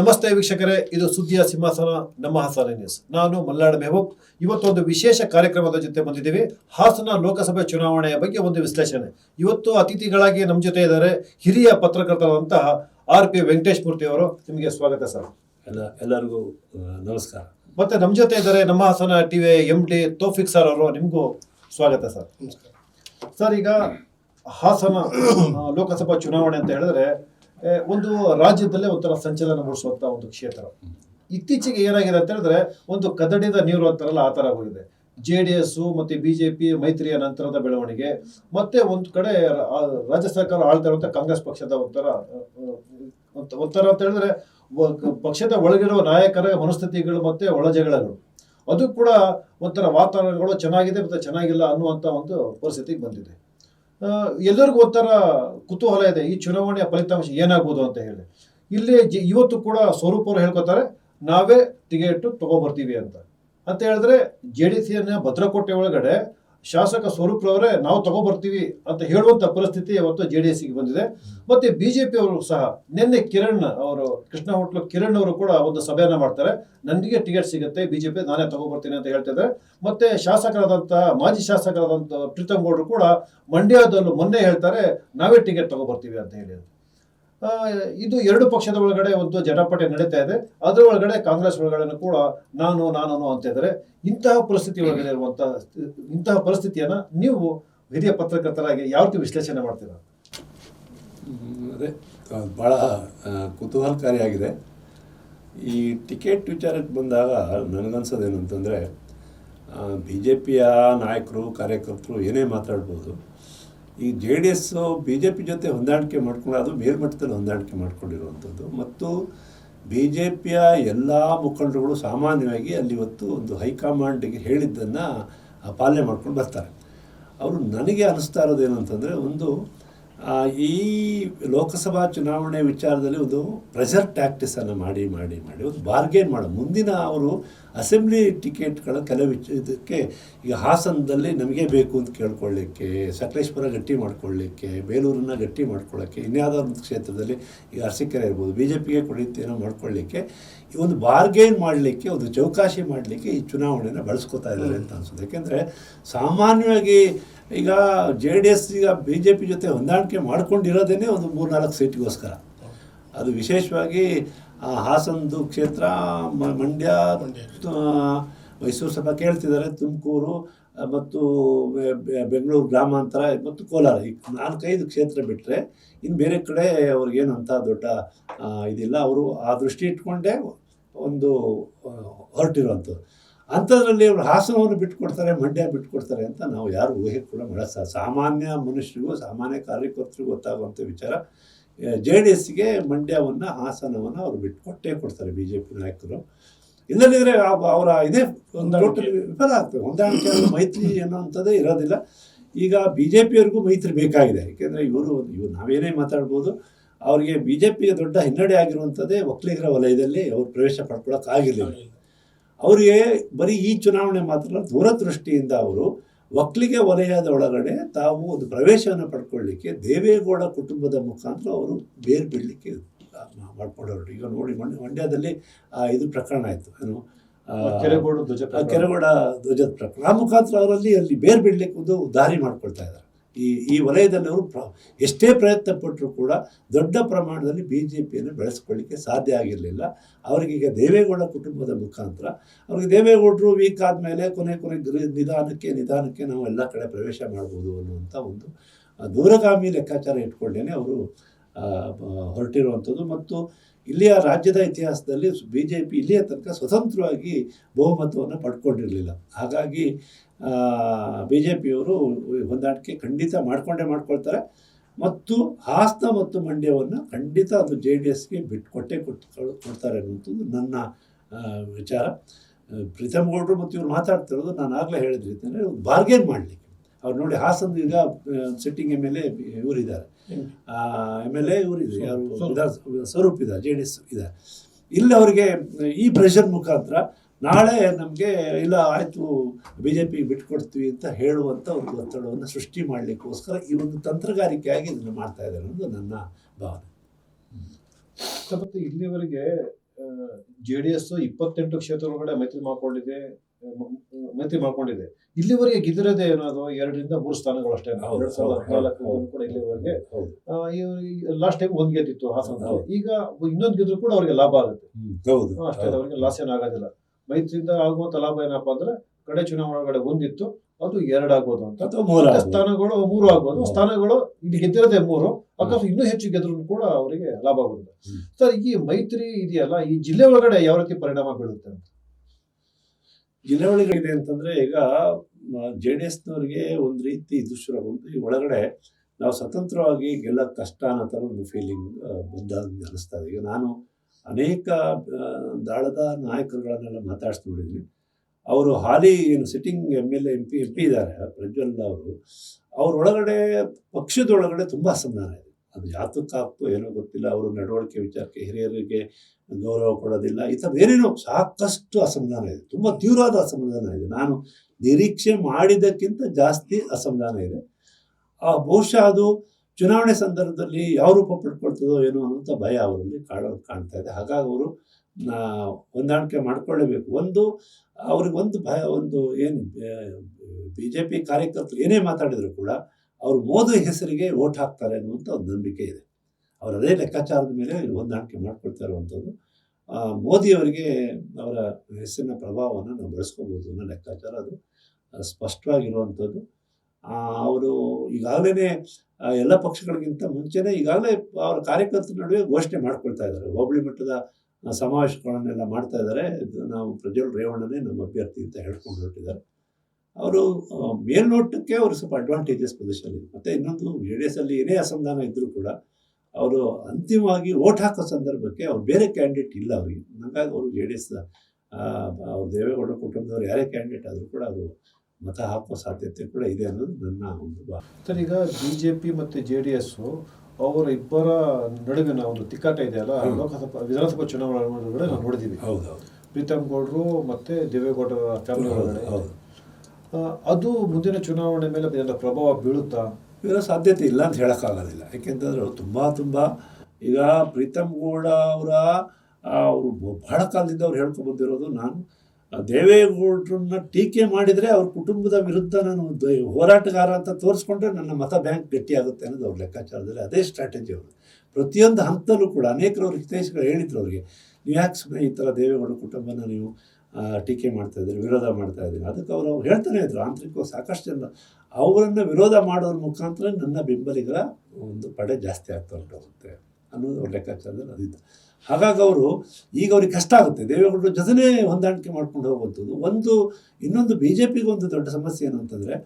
ನಮಸ್ತೆ ವೀಕ್ಷಕರೇ ಇದು ಸುದ್ದಿಯ ಸಿಂಹಾಸನ ನಮ್ಮ ಹಾಸನ ನ್ಯೂಸ್ ನಾನು ಮಲ್ನಾಡ್ ಮೆಹಬೂಬ್. ಇವತ್ತೊಂದು ವಿಶೇಷ ಕಾರ್ಯಕ್ರಮದ ಜೊತೆ ಬಂದಿದ್ದೀವಿ. ಹಾಸನ ಲೋಕಸಭೆ ಚುನಾವಣೆಯ ಬಗ್ಗೆ ಒಂದು ವಿಶ್ಲೇಷಣೆ. ಇವತ್ತು ಅತಿಥಿಗಳಾಗಿ ನಮ್ಮ ಜೊತೆ ಇದ್ದಾರೆ ಹಿರಿಯ ಪತ್ರಕರ್ತರಾದಂತಹ ಆರ್ ಪಿ ವೆಂಕಟೇಶ್ ಮೂರ್ತಿ ಅವರು. ನಿಮಗೆ ಸ್ವಾಗತ ಸರ್. ಎಲ್ಲ ಎಲ್ಲರಿಗೂ ನಮಸ್ಕಾರ. ಮತ್ತೆ ನಮ್ಮ ಜೊತೆ ಇದ್ದಾರೆ ನಮ್ಮ Hassan T V M D Taufiq sir ಅವರು. ನಿಮಗೂ ಸ್ವಾಗತ ಸರ್. ನಮಸ್ಕಾರ. ಸರ್ ಈಗ ಹಾಸನ ಲೋಕಸಭಾ ಚುನಾವಣೆ ಅಂತ ಹೇಳಿದ್ರೆ ಒಂದು ರಾಜ್ಯದಲ್ಲೇ ಒಂಥರ ಸಂಚಲನ ಮೂಡಿಸುವಂತ ಒಂದು ಕ್ಷೇತ್ರ. ಇತ್ತೀಚೆಗೆ ಏನಾಗಿದೆ ಅಂತ ಹೇಳಿದ್ರೆ, ಒಂದು ಕದಡಿದ ನೀರು ಅಂತಾರಲ್ಲ, ಆ ತರ ಹೋಗಿದೆ ಜೆ ಡಿ ಎಸ್ ಮತ್ತೆ ಬಿಜೆಪಿ ಮೈತ್ರಿಯ ನಂತರದ ಬೆಳವಣಿಗೆ, ಮತ್ತೆ ಒಂದು ಕಡೆ ರಾಜ್ಯ ಸರ್ಕಾರ ಆಳ್ತಾ ಇರುವಂತ ಕಾಂಗ್ರೆಸ್ ಪಕ್ಷದ ಒಂಥರ ಒಂಥರ ಅಂತ ಹೇಳಿದ್ರೆ ಪಕ್ಷದ ಒಳಗಿರುವ ನಾಯಕರ ಮನಸ್ಥಿತಿಗಳು ಮತ್ತೆ ಒಳಜಗಳಗಳು. ಅದು ಕೂಡ ಒಂಥರ ವಾತಾವರಣಗಳು ಚೆನ್ನಾಗಿದೆ ಮತ್ತೆ ಚೆನ್ನಾಗಿಲ್ಲ ಅನ್ನುವಂತ ಒಂದು ಪರಿಸ್ಥಿತಿಗೆ ಬಂದಿದೆ. ಎಲ್ಲರಿಗೂ ಒಂಥರ ಕುತೂಹಲ ಇದೆ, ಈ ಚುನಾವಣೆಯ ಫಲಿತಾಂಶ ಏನಾಗ್ಬೋದು ಅಂತ ಹೇಳಿ. ಇಲ್ಲಿ ಇವತ್ತು ಕೂಡ ಸ್ವರೂಪ್ ಅವರು ಹೇಳ್ಕೊತಾರೆ, ನಾವೇ ಟಿಕೆಟ್ ತಗೊಬರ್ತೀವಿ ಅಂತ. ಅಂತ ಹೇಳಿದ್ರೆ ಜೆ ಡಿ ಸಿಯನ್ನ ಭದ್ರಕೋಟೆ ಒಳಗಡೆ ಶಾಸಕ ಸ್ವರೂಪ್ ಅವರೇ ನಾವು ತಗೋಬರ್ತೀವಿ ಅಂತ ಹೇಳುವಂತ ಪರಿಸ್ಥಿತಿ ಇವತ್ತು ಜೆ ಡಿ ಬಂದಿದೆ. ಮತ್ತೆ ಬಿಜೆಪಿ ಅವರು ಸಹ, ನಿನ್ನೆ ಕಿರಣ್ ಅವರು, ಕೃಷ್ಣ ಹೋಟ್ಲು ಕಿರಣ್ ಅವರು ಕೂಡ ಒಂದು ಸಭೆಯನ್ನ ಮಾಡ್ತಾರೆ. ನನಗೆ ಟಿಕೆಟ್ ಸಿಗುತ್ತೆ ಬಿಜೆಪಿ ನಾನೇ ತಗೋಬರ್ತೀನಿ ಅಂತ ಹೇಳ್ತಿದ್ದಾರೆ ಮತ್ತೆ ಶಾಸಕರಾದಂಥ ಮಾಜಿ ಶಾಸಕರಾದಂಥ ಪ್ರೀತಮ್ ಗೌಡರು ಕೂಡ ಮಂಡ್ಯದಲ್ಲೂ ಮೊನ್ನೆ ಹೇಳ್ತಾರೆ, ನಾವೇ ಟಿಕೆಟ್ ತಗೋಬರ್ತೀವಿ ಅಂತ ಹೇಳಿ ಇದು ಎರಡು ಪಕ್ಷದ ಒಳಗಡೆ ಒಂದು ಜಟಾಪಟಿ ನಡೀತಾ ಇದೆ. ಅದರ ಒಳಗಡೆ ಕಾಂಗ್ರೆಸ್ ಒಳಗಡೆ ಕೂಡ ನಾನು ನಾನು ಅಂತ ಇದ್ದಾರೆ. ಇಂತಹ ಪರಿಸ್ಥಿತಿ ಒಳಗಡೆ ಇರುವಂತಹ ಇಂತಹ ಪರಿಸ್ಥಿತಿಯನ್ನ ನೀವು ಹಿರಿಯ ಪತ್ರಕರ್ತರಾಗಿ ಯಾವ ರೀತಿ ವಿಶ್ಲೇಷಣೆ ಮಾಡ್ತೀರಾ? ಅದೇ ಭಾಳ ಕುತೂಹಲಕಾರಿಯಾಗಿದೆ. ಈ ಟಿಕೆಟ್ ವಿಚಾರಕ್ಕೆ ಬಂದಾಗ ನನಗನ್ಸೋದೇನು ಅಂತಂದರೆ ಬಿ ಜೆ ಪಿಯ ನಾಯಕರು, ಕಾರ್ಯಕರ್ತರು ಏನೇ ಮಾತಾಡ್ಬೋದು ಈ J D S B J P ಜೊತೆ ಹೊಂದಾಣಿಕೆ ಮಾಡ್ಕೊಂಡು ಅದು ಮೇಲ್ಮಟ್ಟದಲ್ಲಿ ಹೊಂದಾಣಿಕೆ ಮಾಡಿಕೊಂಡಿರುವಂಥದ್ದು. ಮತ್ತು ಬಿ ಜೆ ಪಿಯ ಎಲ್ಲ ಮುಖಂಡರುಗಳು ಸಾಮಾನ್ಯವಾಗಿ ಅಲ್ಲಿ ಇವತ್ತು ಒಂದು ಹೈಕಮಾಂಡ್ಗೆ ಹೇಳಿದ್ದನ್ನು ಪಾಲನೆ ಮಾಡ್ಕೊಂಡು ಬರ್ತಾರೆ. ಅವರು ನನಗೆ ಅನಿಸ್ತಾ ಇರೋದೇನು ಅಂತಂದರೆ ಒಂದು ಈ ಲೋಕಸಭಾ ಚುನಾವಣೆ ವಿಚಾರದಲ್ಲಿ ಒಂದು ಪ್ರೆಷರ್ ಟ್ಯಾಕ್ಟಿಸನ್ನು ಮಾಡಿ ಮಾಡಿ ಮಾಡಿ, ಒಂದು ಬಾರ್ಗೇನ್ ಮಾಡೋ. ಮುಂದಿನ ಅವರು ಅಸೆಂಬ್ಲಿ ಟಿಕೆಟ್ಗಳ ಕೆಲವು ಇದಕ್ಕೆ ಈಗ ಹಾಸನದಲ್ಲಿ ನಮಗೆ ಬೇಕು ಅಂತ ಕೇಳ್ಕೊಳ್ಳಿಕ್ಕೆ, ಸಕಲೇಶ್ಪುರ ಗಟ್ಟಿ ಮಾಡ್ಕೊಳ್ಳಿಕ್ಕೆ, ಬೇಲೂರನ್ನ ಗಟ್ಟಿ ಮಾಡ್ಕೊಳ್ಳೋಕ್ಕೆ ಇನ್ಯಾವುದೋ ಒಂದು ಕ್ಷೇತ್ರದಲ್ಲಿ ಈಗ ಅರಸೀಕೆರೆ ಇರ್ಬೋದು ಬಿ ಜೆ ಪಿಗೆ ಕೊಡಿತೇನೋ ಮಾಡ್ಕೊಳ್ಳಿಕ್ಕೆ, ಈ ಒಂದು ಬಾರ್ಗೇನ್ ಮಾಡಲಿಕ್ಕೆ, ಒಂದು ಚೌಕಾಶಿ ಮಾಡಲಿಕ್ಕೆ ಈ ಚುನಾವಣೆನ ಬಳಸ್ಕೊತಾ ಇದ್ದಾರೆ ಅಂತ ಅನ್ಸುತ್ತೆ. ಯಾಕೆಂದರೆ ಸಾಮಾನ್ಯವಾಗಿ ಈಗ ಜೆ ಡಿ ಎಸ್ ಈಗ ಬಿ ಜೆ ಪಿ ಜೊತೆ ಹೊಂದಾಣಿಕೆ ಮಾಡ್ಕೊಂಡಿರೋದೇ ಒಂದು ಮೂರ್ನಾಲ್ಕು ಸೀಟ್ಗೋಸ್ಕರ. ಅದು ವಿಶೇಷವಾಗಿ ಆ, ಹಾಸನದು ಕ್ಷೇತ್ರ ಮಂಡ್ಯ ಮೈಸೂರು ಸ್ವಲ್ಪ ಕೇಳ್ತಿದ್ದಾರೆ ತುಮಕೂರು ಮತ್ತು ಬೆಂಗಳೂರು ಗ್ರಾಮಾಂತರ ಮತ್ತು ಕೋಲಾರ. ಈ ನಾಲ್ಕೈದು ಕ್ಷೇತ್ರ ಬಿಟ್ಟರೆ ಇನ್ನು ಬೇರೆ ಕಡೆ ಅವ್ರಿಗೇನು ಅಂತ ದೊಡ್ಡ ಇದಿಲ್ಲ. ಅವರು ಆ ದೃಷ್ಟಿ ಇಟ್ಕೊಂಡೇ ಒಂದು ಹೊರಟಿರುವಂಥದ್ದು. ಅಂಥದ್ರಲ್ಲಿ ಅವರು ಹಾಸನವನ್ನು ಬಿಟ್ಟುಕೊಡ್ತಾರೆ ಮಂಡ್ಯ ಬಿಟ್ಟುಕೊಡ್ತಾರೆ ಅಂತ ನಾವು ಯಾರು ಊಹೆ ಕೂಡ ಮಾಡೋ ಸಾಮಾನ್ಯ ಮನುಷ್ಯರಿಗೂ ಸಾಮಾನ್ಯ ಕಾರ್ಯಕರ್ತರಿಗೂ ಗೊತ್ತಾಗುವಂಥ ವಿಚಾರ ಜೆ ಡಿ ಎಸ್ಗೆ ಮಂಡ್ಯವನ್ನು ಹಾಸನವನ್ನು ಅವರು ಬಿಟ್ಟುಕೊಟ್ಟೇ ಕೊಡ್ತಾರೆ ಬಿ ಜೆ ಪಿ ನಾಯಕರು. ಇಲ್ಲದಿದ್ದರೆ ಅವರ ಇದೇ ಒಂದು ವಿಫಲ ಆಗ್ತದೆ. ಹೊಂದಾಣಿಕೆ ಮೈತ್ರಿ ಅನ್ನೋಂಥದ್ದೇ ಇರೋದಿಲ್ಲ. ಈಗ ಬಿ ಜೆ ಪಿಯವ್ರಿಗೂ ಮೈತ್ರಿ ಬೇಕಾಗಿದೆ. ಯಾಕೆಂದರೆ ಇವರು ಇವರು ನಾವೇನೇ ಮಾತಾಡ್ಬೋದು ಅವರಿಗೆ ಬಿ ಜೆ ಪಿಗೆ ದೊಡ್ಡ ಹಿನ್ನಡೆ ಆಗಿರುವಂಥದ್ದೇ ಒಕ್ಕಲಿಗರ ವಲಯದಲ್ಲಿ ಅವರು ಪ್ರವೇಶ ಪಡ್ಕೊಳ್ಳೋಕ್ಕಾಗಿರಲಿಲ್ಲ ಅವರಿಗೆ ಬರೀ ಈ ಚುನಾವಣೆ ಮಾತ್ರ ದೂರದೃಷ್ಟಿಯಿಂದ ಅವರು ಒಕ್ಕಲಿಗೆ ವಲಯದ ಒಳಗಡೆ ತಾವು ಒಂದು ಪ್ರವೇಶವನ್ನು ಪಡ್ಕೊಳ್ಳಿಕ್ಕೆ ದೇವೇಗೌಡ ಕುಟುಂಬದ ಮುಖಾಂತರ ಅವರು ಬೇರು ಬಿಡಲಿಕ್ಕೆ ಮಾಡ್ಕೊಂಡವರು. ಈಗ ನೋಡಿ ಮಂಡ್ಯ ಮಂಡ್ಯದಲ್ಲಿ ಆ, ಇದು ಪ್ರಕರಣ ಆಯಿತು. ಏನು ಕೆರೆಗೌಡ ಧ್ವಜ ಕೆರೆಗೌಡ ಕೆರಗೋಡ ಧ್ವಜದ ಪ್ರಕರಣ. ಆ ಮುಖಾಂತರ ಅವರಲ್ಲಿ ಅಲ್ಲಿ ಬೇರು ಬಿಡಲಿಕ್ಕೆ ಒಂದು ದಾರಿ ಮಾಡ್ಕೊಳ್ತಾ ಇದ್ದಾರೆ. ಈ ಈ ವಲಯದಲ್ಲಿ ಅವರು ಪ್ರ, ಎಷ್ಟೇ ಪ್ರಯತ್ನ ಪಟ್ಟರೂ ಕೂಡ ದೊಡ್ಡ ಪ್ರಮಾಣದಲ್ಲಿ ಬಿ ಜೆ ಪಿಯನ್ನು ಬೆಳೆಸ್ಕೊಳ್ಳಿಕ್ಕೆ ಸಾಧ್ಯ ಆಗಿರಲಿಲ್ಲ. ಅವರಿಗೀಗ ದೇವೇಗೌಡ ಕುಟುಂಬದ ಮುಖಾಂತರ, ಅವ್ರಿಗೆ ದೇವೇಗೌಡರು ವೀಕ್ ಆದಮೇಲೆ ಕೊನೆ ಕೊನೆ ನಿಧಾನಕ್ಕೆ ನಿಧಾನಕ್ಕೆ ನಾವು ಎಲ್ಲ ಕಡೆ ಪ್ರವೇಶ ಮಾಡ್ಬೋದು ಅನ್ನುವಂಥ ಒಂದು ದೂರಗಾಮಿ ಲೆಕ್ಕಾಚಾರ ಇಟ್ಕೊಂಡೇ ಅವರು ಹೊರಟಿರುವಂಥದ್ದು. ಮತ್ತು ಇಲ್ಲಿಯ ರಾಜ್ಯದ ಇತಿಹಾಸದಲ್ಲಿ ಬಿ ಜೆ ಪಿ ಇಲ್ಲಿಯ ತನಕ ಸ್ವತಂತ್ರವಾಗಿ ಬಹುಮತವನ್ನು ಪಡ್ಕೊಂಡಿರಲಿಲ್ಲ. ಹಾಗಾಗಿ ಬಿ ಜೆ ಪಿಯವರು ಹೊಂದಾಣಿಕೆ ಖಂಡಿತ ಮಾಡಿಕೊಂಡೇ ಮಾಡ್ಕೊಳ್ತಾರೆ. ಮತ್ತು ಹಾಸನ ಮತ್ತು ಮಂಡ್ಯವನ್ನು ಖಂಡಿತ ಅದು ಜೆ ಡಿ ಎಸ್ಗೆ ಬಿಟ್ಕೊಟ್ಟೆ ಕೊಟ್ಟು, ಕೊಡ್ತಾರೆ ಅನ್ನೋದು ನನ್ನ ವಿಚಾರ. ಪ್ರೀತಮ್ ಗೌಡರು ಮತ್ತು ಇವ್ರು ಮಾತಾಡ್ತಿರೋದು ನಾನು ಆಗಲೇ ಹೇಳಿದ್ರಿ ಅಂತಂದರೆ ಒಂದು ಬಾರ್ಗೇನ್ ಮಾಡಲಿಕ್ಕೆ. ಅವ್ರು ನೋಡಿ ಹಾಸನ ಈಗ ಸಿಟ್ಟಿಂಗ್ ಎಂ ಎಲ್ ಎ ಇವರಿದ್ದಾರೆ. ಎಂ ಎಲ್ ಎ ಇವರಿದೆ ಯಾರು? ಸ್ವರೂಪ್. ಇದೆ ಜೆ ಡಿ ಎಸ್ ಇದೆ. ಇಲ್ಲಿ ಅವರಿಗೆ ಈ ಪ್ರೆಷರ್ ಮುಖಾಂತರ ನಾಳೆ ನಮಗೆ ಇಲ್ಲ ಆಯಿತು ಬಿ ಜೆ ಪಿಗೆ ಬಿಟ್ಕೊಡ್ತೀವಿ ಅಂತ ಹೇಳುವಂಥ ಒಂದು ಒತ್ತಡವನ್ನು ಸೃಷ್ಟಿ ಮಾಡಲಿಕ್ಕೋಸ್ಕರ ಈ ಒಂದು ತಂತ್ರಗಾರಿಕೆಯಾಗಿ ಇದನ್ನು ಮಾಡ್ತಾ ಇದ್ದಾರೆ ಅನ್ನೋದು ನನ್ನ ಭಾವನೆ. ಮತ್ತು ಇಲ್ಲಿವರೆಗೆ ಜೆ ಡಿ ಎಸ್ ಇಪ್ಪತ್ತೆಂಟು ಕ್ಷೇತ್ರದೊಳಗಡೆ ಮೈತ್ರಿ ಮಾಡಿಕೊಂಡಿದೆ. ಮೈತ್ರಿ ಮಾಡ್ಕೊಂಡಿದೆ. ಇಲ್ಲಿವರೆಗೆ ಗೆದ್ದಿರೋದೇ ಏನಾದ್ರು ಎರಡರಿಂದ ಮೂರು ಸ್ಥಾನಗಳು ಅಷ್ಟೇ ಎರಡ್ ಸಾವಿರದ. ಕೂಡ ಇಲ್ಲಿವರೆಗೆ. ಲಾಸ್ಟ್ ಟೈಮ್ ಒಂದ್ ಗೆದ್ದಿತ್ತು ಹಾಸನ ಈಗ ಇನ್ನೊಂದು ಗೆದ್ರು ಕೂಡ ಅವರಿಗೆ ಲಾಭ ಆಗುತ್ತೆ. ಅಷ್ಟೇ ಅವರಿಗೆ ಲಾಸ್ ಏನಾಗೋದಿಲ್ಲ ಮೈತ್ರಿಯಿಂದ ಆಗುವಂತ ಲಾಭ ಏನಪ್ಪಾ ಅಂದ್ರೆ ಕಡೆ ಚುನಾವಣೆಗಳ ಒಂದಿತ್ತು ಅದು ಎರಡಾಗ್ಬೋದು ಅಂತ. ಸ್ಥಾನಗಳು ಮೂರು ಆಗ್ಬೋದು ಸ್ಥಾನಗಳು ಇಲ್ಲಿ ಗೆದ್ದಿರೋದೇ ಮೂರು ಅಕಸ್ಮಾತ್ ಇನ್ನೂ ಹೆಚ್ಚು ಗೆದ್ರು ಕೂಡ ಅವರಿಗೆ ಲಾಭ ಆಗುತ್ತೆ ಹ್ಮ್. ಸರ್ ಈ ಮೈತ್ರಿ ಇದೆಯಲ್ಲ ಈ ಜಿಲ್ಲೆ ಒಳಗಡೆ ಯಾವ ರೀತಿ ಪರಿಣಾಮ ಬೀಳುತ್ತೆ ಅಂತ? ಇದೆ ಅಂತಂದ್ರೆ ಈಗ ಜೆ ಡಿ ಎಸ್ನವ್ರಿಗೆ ಒಂದು ರೀತಿ ಒಂದು ಈ ಒಳಗಡೆ ನಾವು ಸ್ವತಂತ್ರವಾಗಿ ಗೆಲ್ಲ ಕಷ್ಟ ಅನ್ನೋ ಥರ ಒಂದು ಫೀಲಿಂಗ್ ಬಂದಂಗೆ ಅನಿಸ್ತಾ ಇದೆ. ಈಗ ನಾನು ಅನೇಕ ದಾಳದ ನಾಯಕರುಗಳನ್ನೆಲ್ಲ ಮಾತಾಡ್ಸಿ ಅವರು ಹಾಲಿ ಏನು sitting M L A M P M P ಇದ್ದಾರೆ ಪ್ರಜ್ವಲ್ ಅವರು. ಅವ್ರ ಒಳಗಡೆ, ಪಕ್ಷದೊಳಗಡೆ ತುಂಬ ಅಸಮಾಧಾನ ಇದೆ. ಅದು ಯಾತಕ್ಕಾಗ್ತೋ ಏನೋ ಗೊತ್ತಿಲ್ಲ ಅವರು ನಡವಳಿಕೆ ವಿಚಾರಕ್ಕೆ ಹಿರಿಯರಿಗೆ ಗೌರವ ಕೊಡೋದಿಲ್ಲ ಈ ಥರದ್ದು ಏನೇನೋ ಸಾಕಷ್ಟು ಅಸಮಾಧಾನ ಇದೆ ತುಂಬ ತೀವ್ರವಾದ ಅಸಮಾಧಾನ ಇದೆ ನಾನು ನಿರೀಕ್ಷೆ ಮಾಡಿದ್ದಕ್ಕಿಂತ ಜಾಸ್ತಿ ಅಸಮಾಧಾನ ಇದೆ ಆ ಬಹುಶಃ ಅದು ಚುನಾವಣೆ ಸಂದರ್ಭದಲ್ಲಿ ಯಾವ ರೂಪ ಪಡ್ಕೊಳ್ತದೋ ಏನೋ ಅನ್ನೋಂಥ ಭಯ ಅವರಲ್ಲಿ ಕಾಣ ಕಾಣ್ತಾ ಇದೆ ಹಾಗಾಗಿ ಅವರು ಹೊಂದಾಣಿಕೆ ಮಾಡ್ಕೊಳ್ಳೇಬೇಕು ಒಂದು ಅವ್ರಿಗೆ ಒಂದು ಭಯ ಒಂದು ಏನು ಬಿ ಜೆ ಪಿ ಕಾರ್ಯಕರ್ತರು ಏನೇ ಮಾತಾಡಿದ್ರು ಕೂಡ ಅವರು ಮೋದಿ ಹೆಸರಿಗೆ ಓಟ್ ಹಾಕ್ತಾರೆ ಅನ್ನುವಂಥ ಒಂದು ನಂಬಿಕೆ ಇದೆ. ಅವರು ಅದೇ ಲೆಕ್ಕಾಚಾರದ ಮೇಲೆ ಹೊಂದಾಣಿಕೆ ಮಾಡ್ಕೊಳ್ತಾ ಇರುವಂಥದ್ದು. ಮೋದಿಯವರಿಗೆ ಅವರ ಹೆಸರಿನ ಪ್ರಭಾವವನ್ನು ನಾವು ಬಳಸ್ಕೋಬೋದು ಅನ್ನೋ ಲೆಕ್ಕಾಚಾರ ಅದು. ಸ್ಪಷ್ಟವಾಗಿರುವಂಥದ್ದು. ಅವರು ಈಗಾಗಲೇ ಎಲ್ಲ ಪಕ್ಷಗಳಿಗಿಂತ ಮುಂಚೆನೇ ಈಗಾಗಲೇ ಅವರ ಕಾರ್ಯಕರ್ತರ ನಡುವೆ ಘೋಷಣೆ ಮಾಡ್ಕೊಳ್ತಾ ಇದ್ದಾರೆ. ಹೋಬಳಿ ಮಟ್ಟದ ಸಮಾವೇಶಗಳನ್ನೆಲ್ಲ ಮಾಡ್ತಾ ಇದ್ದಾರೆ. ಇದು ನಾವು ಪ್ರಜ್ವಲ್ ರೇವಣ್ಣನೇ ನಮ್ಮ ಅಭ್ಯರ್ಥಿ ಅಂತ ಹೇಳ್ಕೊಂಡು ಹೊರಟಿದ್ದಾರೆ. ಅವರು ಮೇಲ್ನೋಟಕ್ಕೆ ಅವರು ಸ್ವಲ್ಪ ಅಡ್ವಾಂಟೇಜಸ್ ಪೊಸಿಷನ್ ಇದೆ ಮತ್ತು ಇನ್ನೊಂದು ಜೆ ಡಿ ಎಸ್ ಅಲ್ಲಿ ಏನೇ ಅಸಮಾಧಾನ ಇದ್ದರೂ ಕೂಡ ಅವರು ಅಂತಿಮವಾಗಿ ಓಟ್ ಹಾಕೋ ಸಂದರ್ಭಕ್ಕೆ ಅವ್ರು ಬೇರೆ ಕ್ಯಾಂಡಿಡೇಟ್ ಇಲ್ಲ ಅವರಿಗೆ. ಹಾಗಾಗಿ ಅವರು ಜೆ ಡಿ ಎಸ್ ಅವ್ರ ದೇವೇಗೌಡ ಕುಟುಂಬದವ್ರು ಯಾರೇ ಕ್ಯಾಂಡಿಡೇಟ್ ಆದರೂ ಕೂಡ ಅವರು ಮತ ಹಾಕೋ ಸಾಧ್ಯತೆ ಕೂಡ ಇದೆ ಅನ್ನೋದು ನನ್ನ ಒಂದು ಭಾವ. ಸರ್ ಈಗ ಬಿ ಜೆ ಪಿ ಮತ್ತು ಜೆ ಡಿ ಎಸ್ಸು ಅವರ ಇಬ್ಬರ ನಡುವಿನ ಒಂದು ತಿಕ್ಕಾಟ ಇದೆಯಲ್ಲ ಅಲ್ಲ? ಲೋಕಸಭಾ ವಿಧಾನಸಭಾ ಚುನಾವಣೆ ನಾವು ನೋಡಿದೀವಿ. ಹೌದು ಹೌದು. ಪ್ರೀತಮ್ ಗೌಡ್ರು ಮತ್ತೆ ದೇವೇಗೌಡರ ಫ್ಯಾಮಿಲಿ ಹೌದು ಒಳಗಡೆ. ಅದು ಮುಂದಿನ ಚುನಾವಣೆ ಮೇಲೆ ಅದರ ಪ್ರಭಾವ ಬೀಳುತ್ತಾ? ಇರೋ ಸಾಧ್ಯತೆ ಇಲ್ಲ ಅಂತ ಹೇಳೋಕ್ಕಾಗೋದಿಲ್ಲ. ಯಾಕೆಂತಂದ್ರೆ ಅವರು ತುಂಬ ತುಂಬ ಈಗ ಪ್ರೀತಮ್ ಗೌಡ ಅವರ ಅವರು ಬಹಳ ಕಾಲದಿಂದ ಅವ್ರು ಹೇಳ್ಕೊಂಡು ಬಂದಿರೋದು ನಾನು ದೇವೇಗೌಡ್ರನ್ನ ಟೀಕೆ ಮಾಡಿದರೆ ಅವ್ರ ಕುಟುಂಬದ ವಿರುದ್ಧ ನಾನು ಹೋರಾಟಗಾರ ಅಂತ ತೋರಿಸ್ಕೊಂಡ್ರೆ ನನ್ನ ಮತ ಬ್ಯಾಂಕ್ ಗಟ್ಟಿಯಾಗುತ್ತೆ ಅನ್ನೋದು ಅವ್ರ ಲೆಕ್ಕಾಚಾರದಲ್ಲಿ ಅದೇ ಸ್ಟ್ರಾಟಜಿ ಅವರು ಪ್ರತಿಯೊಂದು ಹಂತಲ್ಲೂ ಕೂಡ ಅನೇಕರು ಅವ್ರ ಹಿತೈಷಿಗಳು ಹೇಳಿದ್ರು ಅವರಿಗೆ, ನೀವು ಯಾಕೆ ಸುಮ್ಮನೆ ಈ ಥರ ದೇವೇಗೌಡ ಕುಟುಂಬನ ನೀವು ಟೀಕೆ ಮಾಡ್ತಾ ಇದ್ದೀನಿ ವಿರೋಧ ಮಾಡ್ತಾ ಇದ್ದೀನಿ ಅದಕ್ಕೆ ಅವರು ಹೇಳ್ತಾನೆ ಇದ್ರು ಆಂತರಿಕವಾಗಿ ಸಾಕಷ್ಟು ಜನ. ಅವರನ್ನು ವಿರೋಧ ಮಾಡೋರ ಮುಖಾಂತರ ನನ್ನ ಬೆಂಬಲಿಗರ ಒಂದು ಪಡೆ ಜಾಸ್ತಿ ಆಗ್ತಾ ಹೊರಟೋಗುತ್ತೆ ಅನ್ನೋದು ಅವ್ರ ಲೆಕ್ಕಾಚಾರದಲ್ಲಿ ಅದಿತ್ತು ಹಾಗಾಗಿ ಅವರು, ಈಗ ಅವ್ರಿಗೆ ಕಷ್ಟ ಆಗುತ್ತೆ. ದೇವೇಗೌಡರ ಜೊತೆನೇ ಹೊಂದಾಣಿಕೆ ಮಾಡ್ಕೊಂಡು ಹೋಗುವಂಥದ್ದು. ಒಂದು, ಇನ್ನೊಂದು ಬಿ ಜೆ ಪಿಗೆ ದೊಡ್ಡ ಸಮಸ್ಯೆ ಏನು ಅಂತಂದರೆ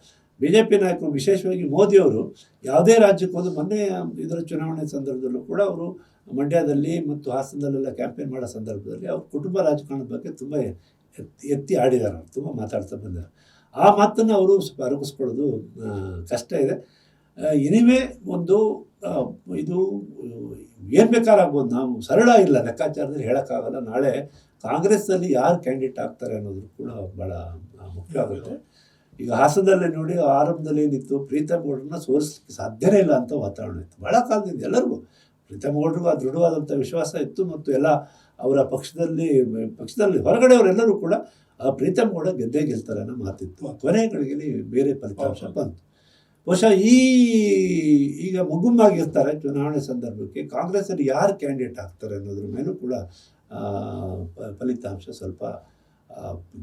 ಬಿ ಜೆ ಪಿ ನಾಯಕರು, ವಿಶೇಷವಾಗಿ ಮೋದಿಯವರು ಯಾವುದೇ ರಾಜ್ಯಕ್ಕೆ ಹೋದ್ರು ಮೊನ್ನೆ ಇದರ ಚುನಾವಣೆ ಸಂದರ್ಭದಲ್ಲೂ ಕೂಡ ಅವರು ಮಂಡ್ಯದಲ್ಲಿ ಮತ್ತು ಹಾಸನದಲ್ಲೆಲ್ಲ ಕ್ಯಾಂಪೇನ್ ಮಾಡೋ ಸಂದರ್ಭದಲ್ಲಿ ಅವ್ರ ಕುಟುಂಬ ರಾಜಕಾರಣದ ಬಗ್ಗೆ ತುಂಬ ಎತ್ತಿ ಆಡಿದ್ದಾರೆ ಅವ್ರು ತುಂಬ ಮಾತಾಡ್ತಾ ಬಂದಿದ್ದಾರೆ. ಆ ಮಾತನ್ನು ಅವರು ಅರಗಿಸ್ಕೊಳ್ಳೋದು ಕಷ್ಟ ಇದೆ. ಇನಿವೇ ಒಂದು ಇದು ಏನು ಬೇಕಾರಾಗ್ಬೋದು, ನಾವು ಸರಳ ಇಲ್ಲ, ಲೆಕ್ಕಾಚಾರದಲ್ಲಿ ಹೇಳೋಕ್ಕಾಗಲ್ಲ. ನಾಳೆ ಕಾಂಗ್ರೆಸ್ನಲ್ಲಿ ಯಾರು ಕ್ಯಾಂಡಿಡೇಟ್ ಆಗ್ತಾರೆ ಅನ್ನೋದು ಕೂಡ ಭಾಳ ಮುಖ್ಯ ಆಗುತ್ತೆ. ಈಗ ಹಾಸನದಲ್ಲೇ ನೋಡಿ ಆರಂಭದಲ್ಲಿ ಏನಿತ್ತು ಪ್ರೀತಮ್ ಗೌಡ್ರನ್ನ ಸೋರಿಸ್ಲಿಕ್ಕೆ ಸಾಧ್ಯನೇ ಇಲ್ಲ ಅಂತ ವಾತಾವರಣ ಇತ್ತು. ಭಾಳ ಕಾಲದಿಂದ ಎಲ್ಲರಿಗೂ ಪ್ರೀತಮ್ ಗೌಡ್ರಿಗೂ ಆ ದೃಢವಾದಂಥ ವಿಶ್ವಾಸ ಇತ್ತು ಮತ್ತು ಎಲ್ಲ ಅವರ ಪಕ್ಷದಲ್ಲಿ ಪಕ್ಷದಲ್ಲಿ ಹೊರಗಡೆಯವರೆಲ್ಲರೂ ಕೂಡ ಆ ಪ್ರೀತಮ್ ಗೌಡ ಗೆದ್ದೇ ಗೆಲ್ತಾರೆ ಅನ್ನೋ ಮಾತಿತ್ತು. ಕೊನೆ ಗಳಿಗೆಲಿ ಬೇರೆ ಫಲಿತಾಂಶ ಬಂತು. ಬಹುಶಃ ಈ ಈಗ ಮುಗುಮ್ಮಾಗಿರ್ತಾರೆ ಚುನಾವಣೆ ಸಂದರ್ಭಕ್ಕೆ. ಕಾಂಗ್ರೆಸ್ಸಲ್ಲಿ ಯಾರು ಕ್ಯಾಂಡಿಡೇಟ್ ಆಗ್ತಾರೆ ಅನ್ನೋದ್ರ ಮೇಲೂ ಕೂಡ ಫಲಿತಾಂಶ ಸ್ವಲ್ಪ ಆ,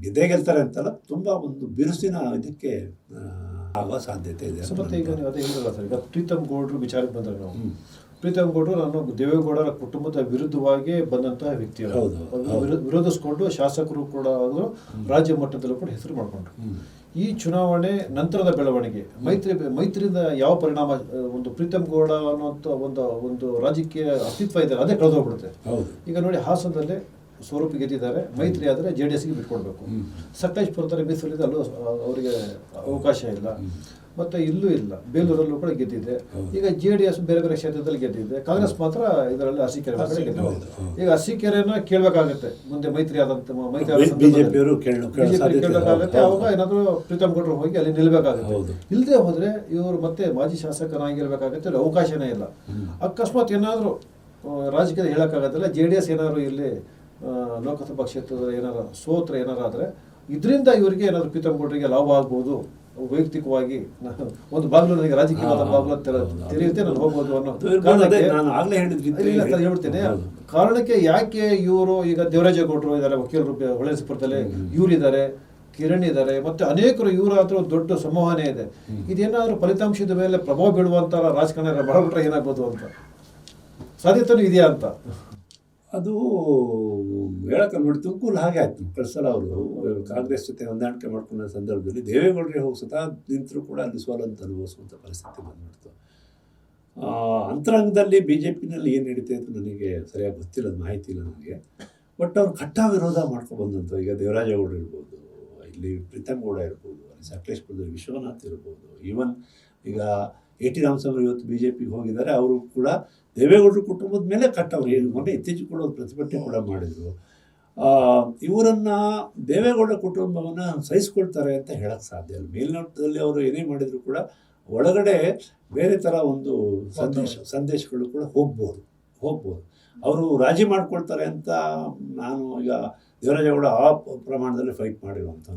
ಗೆದ್ದೇ ಗೆಲ್ತಾರೆ ಅಂತಲ್ಲ ತುಂಬ ಒಂದು ಬಿರುಸಿನ ಇದಕ್ಕೆ ಆಗುವ ಸಾಧ್ಯತೆ ಇದೆ ಸೊ ಮತ್ತೆ ಈಗ ನೀವು ಅದೇ ಹೇಳಿದ್ರಲ್ಲ ಸರ್ ಈಗ ಪ್ರೀತಮ್ ಗೌಡ್ರು ವಿಚಾರಕ್ಕೆ ಬಂದ್ರೆ ನಾವು. ಪ್ರೀತಮ್ ಗೌಡ್ರು ನಾನು ದೇವೇಗೌಡರ ಕುಟುಂಬದ ವಿರುದ್ಧವಾಗಿ ಬಂದಂತಹ ವ್ಯಕ್ತಿ. ವಿರೋಧಿಸ್ಕೊಂಡು ಶಾಸಕರು ಕೂಡ ಅವರು ರಾಜ್ಯ ಮಟ್ಟದಲ್ಲೂ ಕೂಡ ಹೆಸರು ಮಾಡಿಕೊಂಡ್ರು. ಈ ಚುನಾವಣೆ ನಂತರದ ಬೆಳವಣಿಗೆ ಮೈತ್ರಿ ಮೈತ್ರಿಯಿಂದ ಯಾವ ಪರಿಣಾಮ ಒಂದು ಪ್ರೀತಮ್ ಗೌಡ ಅನ್ನುವಂಥ ಒಂದು ಒಂದು ರಾಜಕೀಯ ಅಸ್ತಿತ್ವ ಇದೆ ಅದೇ ಕಳೆದೋಗ್ಬಿಡುತ್ತೆ. ಈಗ ನೋಡಿ ಹಾಸನದಲ್ಲಿ ಸ್ವರೂಪ ಗೆದ್ದಿದ್ದಾರೆ ಮೈತ್ರಿ ಆದರೆ ಜೆ ಡಿ ಎಸ್ಗೆ ಬಿಟ್ಕೊಡ್ಬೇಕು. ಹ್ಮ್. ಥರ ಮೀಸಲಿದೆ ಅಲ್ಲೂ ಅವರಿಗೆ ಅವಕಾಶ ಇಲ್ಲ. ಮತ್ತು ಇಲ್ಲೂ ಇಲ್ಲ ಬೇಲೂರಲ್ಲೂ ಕೂಡ ಗೆದ್ದಿದೆ. ಈಗ ಜೆ ಡಿ ಎಸ್ ಬೇರೆ ಬೇರೆ ಕ್ಷೇತ್ರದಲ್ಲಿ ಗೆದ್ದಿದೆ. ಕಾಂಗ್ರೆಸ್ ಮಾತ್ರ ಇದರಲ್ಲಿ ಅರಸೀಕೆರೆ ಗೆದ್ದಿದೆ. ಈಗ ಅರಸೀಕೆರೆನ ಕೇಳಬೇಕಾಗುತ್ತೆ ಮುಂದೆ ಮೈತ್ರಿ ಆದಂತ ಮೈತ್ರಿ ಕೇಳಬೇಕಾಗುತ್ತೆ. ಅವಾಗ ಏನಾದರೂ ಪ್ರೀತಮ್ ಗೌಡ್ರು ಹೋಗಿ ಅಲ್ಲಿ ನಿಲ್ಬೇಕಾಗುತ್ತೆ. ಹೌದು. ಇಲ್ಲದೆ ಹೋದ್ರೆ ಇವರು ಮತ್ತೆ ಮಾಜಿ ಶಾಸಕರಾಗಿರ್ಬೇಕಾಗತ್ತೆ ಅಲ್ಲಿ ಅವಕಾಶನೇ ಇಲ್ಲ. ಅಕಸ್ಮಾತ್ ಏನಾದರೂ ರಾಜಕೀಯ ಹೇಳಕ್ಕಾಗತ್ತಲ್ಲ ಜೆ ಡಿ ಎಸ್ ಏನಾದ್ರು ಇಲ್ಲಿ ಲೋಕಸಭಾ ಕ್ಷೇತ್ರದ ಏನಾರ ಸೋತ್ರ ಏನಾರಾದರೆ ಇದರಿಂದ ಇವರಿಗೆ ಏನಾದ್ರು ಪ್ರೀತಮ್ಗೌಡರಿಗೆ ಲಾಭ ಆಗ್ಬೋದು. ವೈಯಕ್ತಿಕವಾಗಿ ಒಂದು ಬಾಗಿಲು ನನಗೆ ರಾಜಕೀಯವಾದ ಬಾಗಿಲು ತೆರ- ತೆರೆಯುತ್ತೆ ನಾನು ಹೋಗ್ಬೋದು ಅನ್ನೋ ಅದು ಕಾರಣಕ್ಕೆ- ಯಾಕೆ ಇವರು ಈಗ ದೇವರಾಜೇಗೌಡರು ಇದ್ದಾರೆ ವಕೀಲರು ಹೊಳೆಸಪುರದಲ್ಲಿ ಇವರಿದ್ದಾರೆ ಇವ್ರು ಇದ್ದಾರೆ ಕಿರಣ್ ಇದ್ದಾರೆ ಮತ್ತೆ ಅನೇಕರು ಇವರ ಹತ್ರ ದೊಡ್ಡ ಸಂವಹನೆ ಇದೆ. ಇದೇನಾದ್ರೂ ಫಲಿತಾಂಶದ ಮೇಲೆ ಪ್ರಭಾವ ಬೀಳುವಂತ ರಾಜಕಾರಣ ಮಾಡಿಬಿಟ್ರೆ ಏನಾಗ್ಬೋದು ಅಂತ? ಸಾಧ್ಯತೆನೂ ಇದೆಯಾ ಅಂತ? ಅದು ಹೇಳಕ್ಕೆ ನೋಡಿ ತುಮಕೂರು ಹಾಗೆ ಆಯಿತು. ಕಳ್ಸಲ ಅವರು ಕಾಂಗ್ರೆಸ್ ಜೊತೆ ಹೊಂದಾಣಿಕೆ ಮಾಡ್ಕೊಂಡ ಸಂದರ್ಭದಲ್ಲಿ ದೇವೇಗೌಡರಿಗೆ ಹೋಗಿ ಸ್ವತಃ ನಿಂತರೂ ಕೂಡ ಅಲ್ಲಿ ಸೋಲಂತ ಅನುಭವಿಸುವಂಥ ಪರಿಸ್ಥಿತಿ ಬಂದ್ಬಿಡ್ತು. ಅಂತರಂಗದಲ್ಲಿ ಬಿ ಜೆ ಪಿನಲ್ಲಿ ಏನು ನಡೀತಾ ಇತ್ತು ನನಗೆ ಸರಿಯಾಗಿ ಗೊತ್ತಿಲ್ಲ ಮಾಹಿತಿ ಇಲ್ಲ ನನಗೆ. ಬಟ್ ಅವ್ರು ಕಟ್ಟ ವಿರೋಧ ಮಾಡ್ಕೊಂಡು ಬಂದಂತು, ಈಗ ದೇವರಾಜೇಗೌಡರು ಇರ್ಬೋದು, ಇಲ್ಲಿ ಪ್ರೀತಮ್ ಗೌಡ ಇರ್ಬೋದು, ಅಲ್ಲಿ ಸಕಲೇಶ್ಪುರದಲ್ಲಿ ವಿಶ್ವನಾಥ್ ಇರ್ಬೋದು ಈವನ್ ಈಗ ಎ ಟಿ ರಾಮಸ್ವಾಮಿ ಇವತ್ತು ಬಿ ಜೆ ಪಿಗೆ ಹೋಗಿದ್ದಾರೆ ಅವರು ಕೂಡ ದೇವೇಗೌಡರ ಕುಟುಂಬದ ಮೇಲೆ ಕಟ್ಟವ್ರು. ಏನು ಮೊನ್ನೆ ಇತ್ತೀಚೆಗೆ ಕೂಡ ಒಂದು ಪ್ರತಿಭಟನೆ ಕೂಡ ಮಾಡಿದರು. ಇವರನ್ನು ದೇವೇಗೌಡ ಕುಟುಂಬವನ್ನು ಸಹಿಸ್ಕೊಳ್ತಾರೆ ಅಂತ ಹೇಳಕ್ಕೆ ಸಾಧ್ಯ ಇಲ್ಲ. ಮೇಲ್ನೋಟದಲ್ಲಿ ಅವರು ಏನೇ ಮಾಡಿದರೂ ಕೂಡ ಒಳಗಡೆ ಬೇರೆ ಥರ ಒಂದು ಸಂದೇಶ ಸಂದೇಶಗಳು ಕೂಡ ಹೋಗ್ಬೋದು ಹೋಗ್ಬೋದು. ಅವರು ರಾಜಿ ಮಾಡ್ಕೊಳ್ತಾರೆ ಅಂತ ನಾನು ಈಗ ದೇವರಾಜೇಗೌಡ ಆ ಪ್ರಮಾಣದಲ್ಲಿ ಫೈಟ್ ಮಾಡಿರುವಂಥ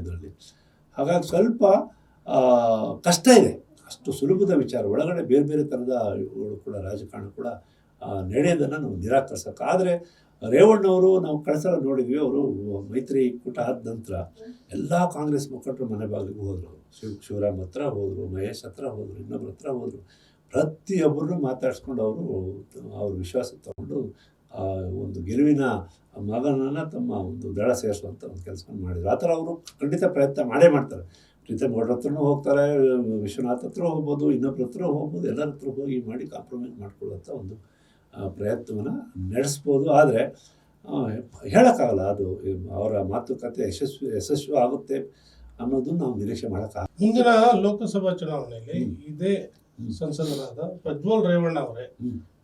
ಇದರಲ್ಲಿ. ಹಾಗಾಗಿ ಸ್ವಲ್ಪ ಕಷ್ಟ ಇದೆ. ಅಷ್ಟು ಸುಲಭದ ವಿಚಾರ. ಒಳಗಡೆ ಬೇರೆ ಬೇರೆ ಥರದ ಕೂಡ, ರಾಜಕಾರಣ ಕೂಡ ನಡೆಯೋದನ್ನು ನಾವು ನಿರಾಕರಿಸೋಕೆ. ಆದರೆ, ರೇವಣ್ಣವರು ನಾವು ಕಳಸಲ ನೋಡಿದ್ವಿ, ಅವರು ಮೈತ್ರಿ ಕೂಟ ಆದ ನಂತರ ಎಲ್ಲ ಕಾಂಗ್ರೆಸ್ ಮುಖಂಡರು ಮನೆ ಬಾಗಿಲಿಗೆ ಹೋದರು. ಶಿವ, ಶಿವರಾಮ್ ಹತ್ರ ಹೋದರು, ಮಹೇಶ್ ಹತ್ರ ಹೋದರು, ಇನ್ನೊಬ್ರ ಹತ್ರ ಹೋದರು. ಪ್ರತಿಯೊಬ್ಬರನ್ನು ಮಾತಾಡಿಸ್ಕೊಂಡು ಅವರು, ಅವ್ರ ವಿಶ್ವಾಸ ತಗೊಂಡು ಒಂದು ಗೆಲುವಿನ ಮಗನನ್ನು ತಮ್ಮ ಒಂದು ದಳ ಸೇರಿಸುವಂಥ ಒಂದು ಕೆಲಸ ಮಾಡಿದರು. ಆ ಥರ ಅವರು ಖಂಡಿತ ಪ್ರಯತ್ನ ಮಾಡೇ ಮಾಡ್ತಾರೆ. ಪ್ರೀತಮ್ ಗೌಡ್ರ ಹತ್ರನೂ ಹೋಗ್ತಾರೆ ವಿಶ್ವನಾಥ್ ಹತ್ರ ಹೋಗ್ಬೋದು ಇನ್ನೊಬ್ರ ಹತ್ರ ಹೋಗ್ಬೋದು ಎಲ್ಲರ ಹತ್ರ ಹೋಗಿ ಮಾಡಿ ಕಾಂಪ್ರಮೈಸ್ ಮಾಡ್ಕೊಳ್ಳುವಂಥ ಒಂದು ಪ್ರಯತ್ನವನ್ನು ನಡೆಸ್ಬೋದು ಆದರೆ ಹೇಳೋಕ್ಕಾಗಲ್ಲ ಅದು ಅವರ ಮಾತುಕತೆ ಯಶಸ್ವಿ ಯಶಸ್ವಿ ಆಗುತ್ತೆ ಅನ್ನೋದು ನಾವು ನಿರೀಕ್ಷೆ ಮಾಡೋಕ್ಕಾಗಲ್ಲ ಮುಂದಿನ ಲೋಕಸಭಾ ಚುನಾವಣೆಯಲ್ಲಿ. ಇದೇ. ಸಂಸದರಾದ ಪ್ರಜ್ವಲ್ ರೇವಣ್ಣ ಅವರೇ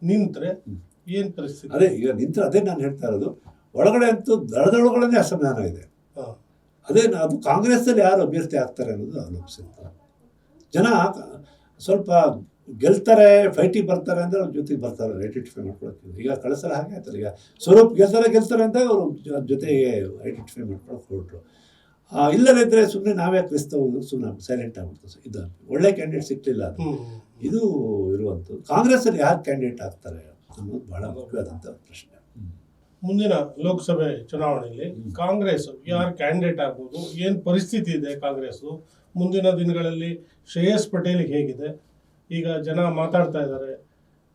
ನಿಂತರೆ ಏನು. ಪರಿಸ್ಥಿತಿ ಅದೇ ಈಗ ನಿಂತರೆ ಅದೇ ನಾನು ಹೇಳ್ತಾ ಇರೋದು ಒಳಗಡೆ ಅಂತೂ ದಳದೊಳಗಡೆ ಅಸಮಾಧಾನ ಇದೆ. ಅದೇ ಅದು ಕಾಂಗ್ರೆಸ್ಸಲ್ಲಿ ಯಾರು ಅಭ್ಯರ್ಥಿ ಆಗ್ತಾರೆ ಅನ್ನೋದು ಆಲೋಚಿಸುತ್ತೆ ಜನ ಸ್ವಲ್ಪ ಗೆಲ್ತಾರೆ ಫೈಟಿಗೆ ಬರ್ತಾರೆ ಅಂದರೆ ಅವ್ರ ಜೊತೆಗೆ ಬರ್ತಾರೆ ಐಡೆಂಟಿಫೈ ಮಾಡ್ಕೊಳ್ತೀವಿ ಈಗ ಕಳಿಸಲ ಹಾಗೆ ಆಯ್ತಾರೆ ಈಗ ಸ್ವರೂಪ್ ಗೆಲ್ತಾರೆ ಗೆಲ್ತಾರೆ ಅಂತ ಅವರು ಜೊತೆಗೆ ಐಡೆಂಟಿಫೈ ಮಾಡ್ಕೊಳಕ್ಕೆ ಹೊರಟರು. ಇಲ್ಲದಿದ್ದರೆ ಸುಮ್ಮನೆ ನಾವೇ ಕ್ರಿಸ್ತವ್ ಸುಮ್ಮನೆ ಸೈಲೆಂಟ್ ಆಗ್ಬಿಡ್ತು ಇದು ಒಳ್ಳೆ ಕ್ಯಾಂಡಿಡೇಟ್ ಸಿಕ್ಕಲಿಲ್ಲ. ಇದು ಇರುವಂಥದ್ದು. ಕಾಂಗ್ರೆಸ್ಸಲ್ಲಿ ಯಾರು ಕ್ಯಾಂಡಿಡೇಟ್ ಆಗ್ತಾರೆ ಅನ್ನೋದು ಬಹಳ ಮುಖ್ಯವಾದಂಥ ಪ್ರಶ್ನೆ. ಮುಂದಿನ ಲೋಕಸಭೆ ಚುನಾವಣೆಯಲ್ಲಿ. ಕಾಂಗ್ರೆಸ್ ಯಾರು ಕ್ಯಾಂಡಿಡೇಟ್ ಆಗ್ಬೋದು. ಏನು ಪರಿಸ್ಥಿತಿ ಇದೆ ಕಾಂಗ್ರೆಸ್ ಮುಂದಿನ ದಿನಗಳಲ್ಲಿ ಶ್ರೇಯಸ್ ಪಟೇಲ್ ಹೇಗಿದೆ? ಈಗ ಜನ ಮಾತಾಡ್ತಾ ಇದ್ದಾರೆ.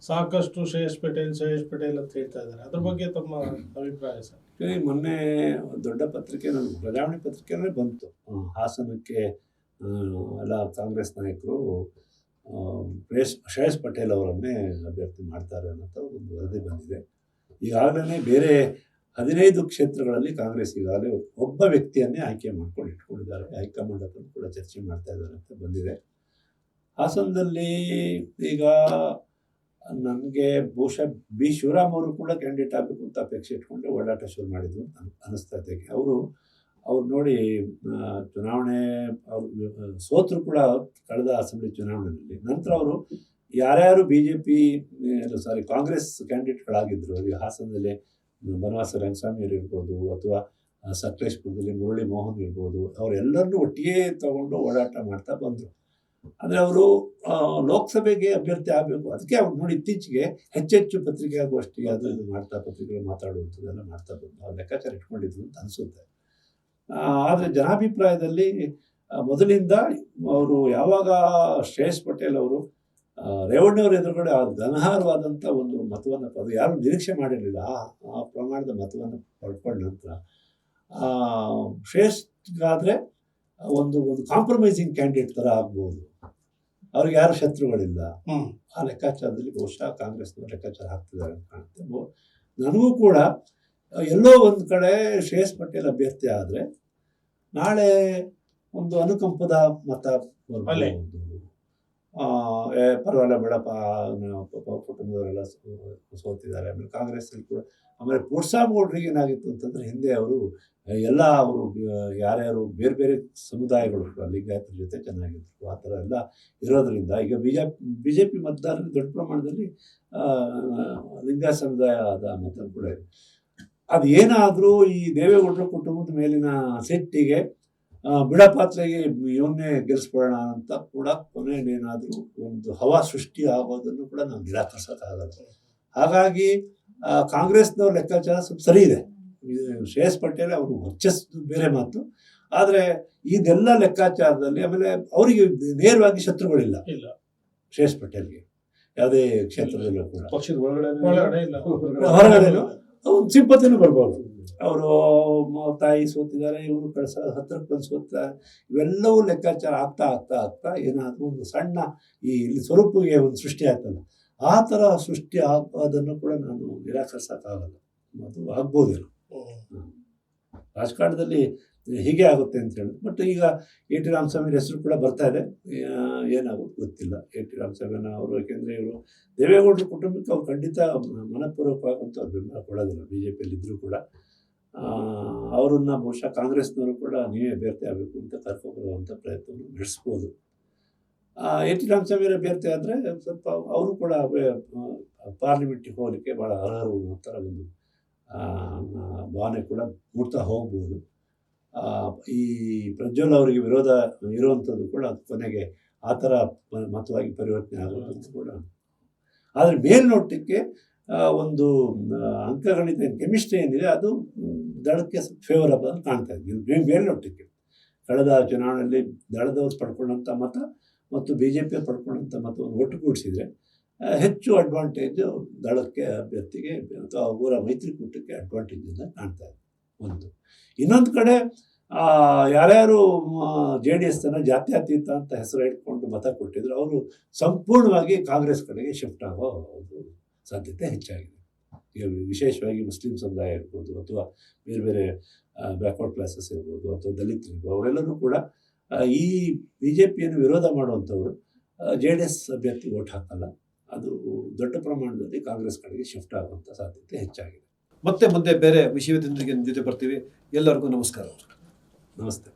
ಸಾಕಷ್ಟು ಶ್ರೇಯಸ್ ಪಟೇಲ್ ಶ್ರೇಯಸ್ ಪಟೇಲ್ ಅಂತ ಹೇಳ್ತಾ ಇದ್ದಾರೆ. ಅದ್ರ ಬಗ್ಗೆ ತಮ್ಮ ಅಭಿಪ್ರಾಯ ಸರ್. ಮೊನ್ನೆ ದೊಡ್ಡ ಪತ್ರಿಕೆ ನನ್ನ ಪ್ರಜಾವಣೆ ಪತ್ರಿಕೆನೇ ಬಂತು. ಹಾಸನಕ್ಕೆ ಎಲ್ಲ ಕಾಂಗ್ರೆಸ್ ನಾಯಕರು ಶ್ರೇಯಸ್ ಶ್ರೇಯಸ್ ಪಟೇಲ್ ಅವರನ್ನೇ ಅಭ್ಯರ್ಥಿ ಮಾಡ್ತಾರೆ ಅನ್ನೋಂಥ ಒಂದು ವರದಿ ಬಂದಿದೆ. ಈಗಾಗಲೇ ಬೇರೆ ಹದಿನೈದು ಕ್ಷೇತ್ರಗಳಲ್ಲಿ ಕಾಂಗ್ರೆಸ್ ಈಗಾಗಲೇ ಒಬ್ಬ ವ್ಯಕ್ತಿಯನ್ನೇ ಆಯ್ಕೆ ಮಾಡ್ಕೊಂಡು ಇಟ್ಕೊಂಡಿದ್ದಾರೆ. ಹೈಕಮಾಂಡ್ ಹತ್ರ ಕೂಡ ಚರ್ಚೆ ಮಾಡ್ತಾ ಇದ್ದಾರೆ ಅಂತ ಬಂದಿದೆ. ಹಾಸನದಲ್ಲಿ ಈಗ ನನಗೆ ಬಹುಶಃ ಬಿ. ಶಿವರಾಮ್ ಅವರು ಕೂಡ ಕ್ಯಾಂಡಿಡೇಟ್ ಆಗಬೇಕು ಅಂತ ಅಪೇಕ್ಷೆ ಇಟ್ಕೊಂಡು ಓಡಾಟ ಶುರು ಮಾಡಿದ್ರು ಅನಿಸ್ತಾ ಇದೆ. ಅವರು, ಅವ್ರು ನೋಡಿ ಚುನಾವಣೆ, ಅವ್ರು ಸೋತರು ಕೂಡ ಕಳೆದ ಅಸೆಂಬ್ಲಿ ಚುನಾವಣೆಯಲ್ಲಿ. ನಂತರ ಅವರು ಯಾರ್ಯಾರು B J P sorry Congress ಕ್ಯಾಂಡಿಡೇಟ್ಗಳಾಗಿದ್ದರು ಈಗ ಹಾಸನದಲ್ಲಿ ಬನವಾಸ ರಂಗಸ್ವಾಮಿ ಇರ್ಬೋದು, ಅಥವಾ ಸಕಲೇಶ್ಪುರದಲ್ಲಿ ಮುರಳಿ ಮೋಹನ್ ಇರ್ಬೋದು, ಅವರೆಲ್ಲರನ್ನೂ ಒಟ್ಟಿಗೆ ತಗೊಂಡು ಓಡಾಟ ಮಾಡ್ತಾ ಬಂದರು. ಅಂದರೆ ಅವರು ಲೋಕಸಭೆಗೆ ಅಭ್ಯರ್ಥಿ ಆಗಬೇಕು. ಅದಕ್ಕೆ ಅವ್ರು ನೋಡಿ ಇತ್ತೀಚೆಗೆ ಹೆಚ್ಚೆಚ್ಚು ಪತ್ರಿಕಾಗೋಷ್ಠಿ ಅದು ಇದು ಮಾಡ್ತಾ ಪತ್ರಿಕೆಗಳು ಮಾತಾಡುವಂಥದ್ದೆಲ್ಲ ಮಾಡ್ತಾ ಬಂದು ಅವ್ರು ಲೆಕ್ಕಾಚಾರ ಇಟ್ಕೊಂಡಿದ್ರು ಅಂತ ಅನಿಸುತ್ತೆ. ಆದರೆ ಜನಾಭಿಪ್ರಾಯದಲ್ಲಿ ಮೊದಲಿಂದ ಅವರು ಯಾವಾಗ ಶ್ರೇಯಸ್ ಪಟೇಲ್ ಅವರು ರೇವಣ್ಣವ್ರ ಎದುರುಗಡೆ ಆ ಗನಹಾರವಾದಂಥ ಒಂದು ಮತವನ್ನು ಅದು ಯಾರು ನಿರೀಕ್ಷೆ ಮಾಡಿರಲಿಲ್ಲ ಆ ಆ ಪ್ರಮಾಣದ ಮತವನ್ನು ಪಡ್ಕೊಂಡ ನಂತರ ಆ, ಶ್ರೇಷ್ಠಗಾದರೆ ಒಂದು ಒಂದು ಕಾಂಪ್ರಮೈಸಿಂಗ್ ಕ್ಯಾಂಡಿಡೇಟ್ ಥರ ಆಗ್ಬೋದು. ಅವ್ರಿಗೆ ಯಾರು ಶತ್ರುಗಳಿಲ್ಲ. ಆ ಲೆಕ್ಕಾಚಾರದಲ್ಲಿ ಬಹುಶಃ ಕಾಂಗ್ರೆಸ್ನವ್ರು ಲೆಕ್ಕಾಚಾರ ಹಾಕ್ತಿದ್ದಾರೆ ಅಂತ ಕಾಣುತ್ತೆ. ನನಗೂ ಕೂಡ ಎಲ್ಲೋ ಒಂದು ಕಡೆ ಶ್ರೇಯಸ್ ಪಟೇಲ್ ಅಭ್ಯರ್ಥಿ ಆದರೆ ನಾಳೆ ಒಂದು ಅನುಕಂಪದ ಮತ. ಬರ್ಬೋದು. ಪರವಾಗಿಲ್ಲ ಬೇಡಪ್ಪ ಪಾಪ ಕುಟುಂಬದವರೆಲ್ಲ ಸೋತಿದ್ದಾರೆ. ಆಮೇಲೆ ಕಾಂಗ್ರೆಸ್ಸಲ್ಲಿ ಕೂಡ, ಆಮೇಲೆ ಪುರ್ಸಾಗೌಡ್ರಿಗೆ ಏನಾಗಿತ್ತು ಅಂತಂದ್ರೆ ಹಿಂದೆ ಅವರು ಎಲ್ಲ ಅವರು ಯಾರ್ಯಾರು ಬೇರೆ ಬೇರೆ ಸಮುದಾಯಗಳು ಲಿಂಗಾಯತರ ಜೊತೆ ಚೆನ್ನಾಗಿದ್ರು. ಆ ಥರ ಎಲ್ಲ ಇರೋದ್ರಿಂದ ಈಗ B J B J P ಮತದಾರರು ದೊಡ್ಡ ಪ್ರಮಾಣದಲ್ಲಿ ಲಿಂಗಾಯತ ಸಮುದಾಯದ ಮತ ಕೂಡ ಇದೆ ಅದು ಏನಾದರೂ ಈ ದೇವೇಗೌಡರ ಕುಟುಂಬದ ಮೇಲಿನ ಸಿಟ್ಟಿಗೆ ಬಿಡಪಾತ್ರೆಗೆ ಇವನ್ನೇ ಗೆಲ್ಲಿಸ್ಬಿಡೋಣ ಅಂತ ಕೂಡ ಕೊನೆಯಲ್ಲೇನಾದರೂ ಒಂದು ಹವಾ ಸೃಷ್ಟಿ ಆಗೋದನ್ನು ಕೂಡ ನಾವು ನಿರಾಕರಿಸೋಕ್ಕಾಗಲ್ಲ ಹಾಗಾಗಿ ಕಾಂಗ್ರೆಸ್ನವ್ರ ಲೆಕ್ಕಾಚಾರ ಸ್ವಲ್ಪ ಸರಿ ಇದೆ. ಇದು ಶ್ರೇಯಸ್ ಪಟೇಲ್ ಅವರು ವರ್ಚಸ್ಸು ಬೇರೆ ಮಾತು. ಆದರೆ ಇದೆಲ್ಲ ಲೆಕ್ಕಾಚಾರದಲ್ಲಿ ಆಮೇಲೆ ಅವರಿಗೆ ನೇರವಾಗಿ ಶತ್ರುಗಳಿಲ್ಲ ಇಲ್ಲ. ಶ್ರೇಯಸ್ ಪಟೇಲ್ಗೆ. ಯಾವುದೇ ಕ್ಷೇತ್ರದಲ್ಲೂ ಕೂಡ. ಪಕ್ಷದ ಒಳಗಡೆ ಒಳಗಡೆ ಇಲ್ಲ. ಹೊರಗಡೆನು. ಒಂದು ಸಿಂಪತಿನೂ ಬರ್ಬೋದು. ಅವರು ತಾಯಿ ಸೋತಿದ್ದಾರೆ ಇವರು ಕಳ್ಸ ಹತ್ತಿರ ಬಂದು ಸೋತಿದ್ದಾರೆ. ಇವೆಲ್ಲವೂ ಲೆಕ್ಕಾಚಾರ ಆಗ್ತಾ ಆಗ್ತಾ ಆಗ್ತಾ ಏನಾದರೂ ಒಂದು ಸಣ್ಣ ಈ ಇಲ್ಲಿ ಸ್ವರೂಪಿಗೆ ಒಂದು ಸೃಷ್ಟಿ ಆಗ್ತಲ್ಲ ಆ ಥರ ಸೃಷ್ಟಿ ಆಗೋದನ್ನು ಕೂಡ ನಾನು ನಿರಾಕರಿಸೋಕ್ಕಾಗಲ್ಲ. ಅದು ಆಗ್ಬೋದಿಲ್ಲ. ರಾಜಕಾರಣದಲ್ಲಿ ಹೀಗೆ ಆಗುತ್ತೆ ಅಂತ ಹೇಳಿ. ಬಟ್ ಈಗ ಎ ಟಿ ರಾಮಸ್ವಾಮಿ ಹೆಸರು ಕೂಡ ಬರ್ತಾ ಇದೆ. ಏನಾಗುತ್ತೆ ಗೊತ್ತಿಲ್ಲ. ಎ ಟಿ ರಾಮಸ್ವಾಮಿನ ಅವರು ಯಾಕೆಂದರೆ ಇವರು ದೇವೇಗೌಡರ ಕುಟುಂಬಕ್ಕೆ ಅವ್ರು ಖಂಡಿತ ಮನಪೂರ್ವಕವಾಗಂತ ಅವ್ರು ಬೆಂಬಲ ಕೊಡೋದಿಲ್ಲ. ಬಿ ಜೆ ಪಿಯಲ್ಲಿ ಇದ್ದರೂ ಕೂಡ. ಅವರನ್ನ ಬಹುಶಃ ಕಾಂಗ್ರೆಸ್ನವರು ಕೂಡ ನೀವೇ ಅಭ್ಯರ್ಥಿ ಆಗಬೇಕು ಅಂತ ಕರ್ಕೊಬರುವಂಥ ಪ್ರಯತ್ನವನ್ನು ನಡೆಸ್ಬೋದು. ಎ ಟಿ ರಾಮಸ್ವಾಮಿ ಅಭ್ಯರ್ಥಿ ಆದರೆ ಸ್ವಲ್ಪ ಅವರು ಕೂಡ ಪಾರ್ಲಿಮೆಂಟಿಗೆ ಹೋಗಲಿಕ್ಕೆ ಭಾಳ ಅರ್ಹರು ಥರ ಒಂದು ಭಾವನೆ ಕೂಡ ಮೂಡ್ತಾ ಹೋಗ್ಬೋದು. ಈ ಪ್ರಜ್ವಲ್ ಅವರಿಗೆ ವಿರೋಧ ಇರುವಂಥದ್ದು ಕೂಡ ಕೊನೆಗೆ ಆ ಥರ ಮತವಾಗಿ ಪರಿವರ್ತನೆ ಆಗೋದು ಕೂಡ. ಆದರೆ ಮೇಲ್ನೋಟಕ್ಕೆ ಒಂದು ಅಂಕಗಣಿತ ಕೆಮಿಸ್ಟ್ರಿ ಏನಿದೆ, ಅದು ದಳಕ್ಕೆ ಫೇವರಬಲ್ ಕಾಣ್ತಾ ಇದೆ. ಮೇ- ಮೇಲ್ನೋಟಕ್ಕೆ ಕಳೆದ ಚುನಾವಣೆಯಲ್ಲಿ ದಳದವರು ಪಡ್ಕೊಂಡಂಥ ಮತ ಮತ್ತು ಬಿ ಜೆ ಪಿ ಪಡ್ಕೊಂಡಂಥ ಮತವನ್ನು ಒಟ್ಟುಗೂಡಿಸಿದರೆ ಹೆಚ್ಚು ಅಡ್ವಾಂಟೇಜು ದಳಕ್ಕೆ ಅಭ್ಯರ್ಥಿಗೆ ಅಥವಾ ಅವರ ಮೈತ್ರಿಕೂಟಕ್ಕೆ ಅಡ್ವಾಂಟೇಜ್ ಅಂತ ಕಾಣ್ತಾ ಇದೆ. ಒಂದು. ಇನ್ನೊಂದು ಕಡೆ ಯಾರ್ಯಾರು ಜೆ ಡಿ ಎಸ್ನ ಜಾತ್ಯತೀತ ಅಂತ ಹೆಸರು ಇಟ್ಕೊಂಡು ಮತ ಕೊಟ್ಟಿದ್ರು, ಅವರು ಸಂಪೂರ್ಣವಾಗಿ ಕಾಂಗ್ರೆಸ್ ಕಡೆಗೆ ಶಿಫ್ಟ್ ಆಗೋ ಸಾಧ್ಯತೆ ಹೆಚ್ಚಾಗಿದೆ. ಈಗ ವಿಶೇಷವಾಗಿ ಮುಸ್ಲಿಂ ಸಮುದಾಯ ಇರ್ಬೋದು ಅಥವಾ ಬೇರೆ ಬೇರೆ ಬ್ಯಾಕ್ವರ್ಡ್ ಕ್ಲಾಸಸ್ ಇರ್ಬೋದು ಅಥವಾ ದಲಿತರು ಇರ್ಬೋದು ಅವರೆಲ್ಲರೂ ಕೂಡ ಈ ಬಿ ಜೆ ಪಿಯನ್ನು ವಿರೋಧ ಮಾಡುವಂಥವರು ಜೆ ಡಿ ಎಸ್ ಅಭ್ಯರ್ಥಿ ಓಟ್ ಹಾಕಲ್ಲ. ಅದು ದೊಡ್ಡ ಪ್ರಮಾಣದಲ್ಲಿ ಕಾಂಗ್ರೆಸ್ ಕಡೆಗೆ ಶಿಫ್ಟ್ ಆಗುವಂಥ ಸಾಧ್ಯತೆ ಹೆಚ್ಚಾಗಿದೆ. ಮತ್ತೆ ಮುಂದೆ ಬೇರೆ ವಿಷಯದೊಂದಿಗೆ ಜೊತೆ ಬರ್ತೀವಿ. ಎಲ್ಲರಿಗೂ ನಮಸ್ಕಾರ. ನಮಸ್ತೆ.